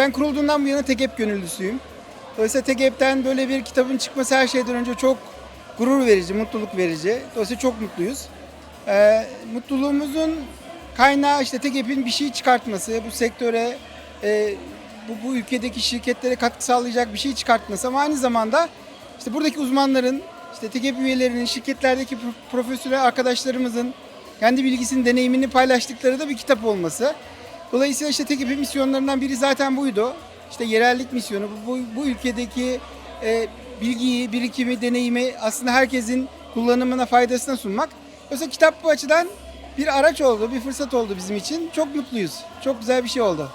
ben kurulduğundan bu yana TEGEP gönüllüsüyüm. Dolayısıyla TEGEP'ten böyle bir kitabın çıkması her şeyden önce çok gurur verici, mutluluk verici. Dolayısıyla çok mutluyuz. Ee, mutluluğumuzun kaynağı işte TEGEP'in bir şey çıkartması, bu sektöre, e, bu, bu ülkedeki şirketlere katkı sağlayacak bir şey çıkartması ama aynı zamanda işte buradaki uzmanların, işte TEGEP üyelerinin, şirketlerdeki pro- profesyonel arkadaşlarımızın kendi bilgisini, deneyimini paylaştıkları da bir kitap olması. Dolayısıyla işte TEGEP'in misyonlarından biri zaten buydu. İşte yerellik misyonu, bu, bu ülkedeki e, bilgiyi, birikimi, deneyimi aslında herkesin kullanımına, faydasına sunmak. Oysa kitap bu açıdan bir araç oldu, bir fırsat oldu bizim için. Çok mutluyuz. Çok güzel bir şey oldu.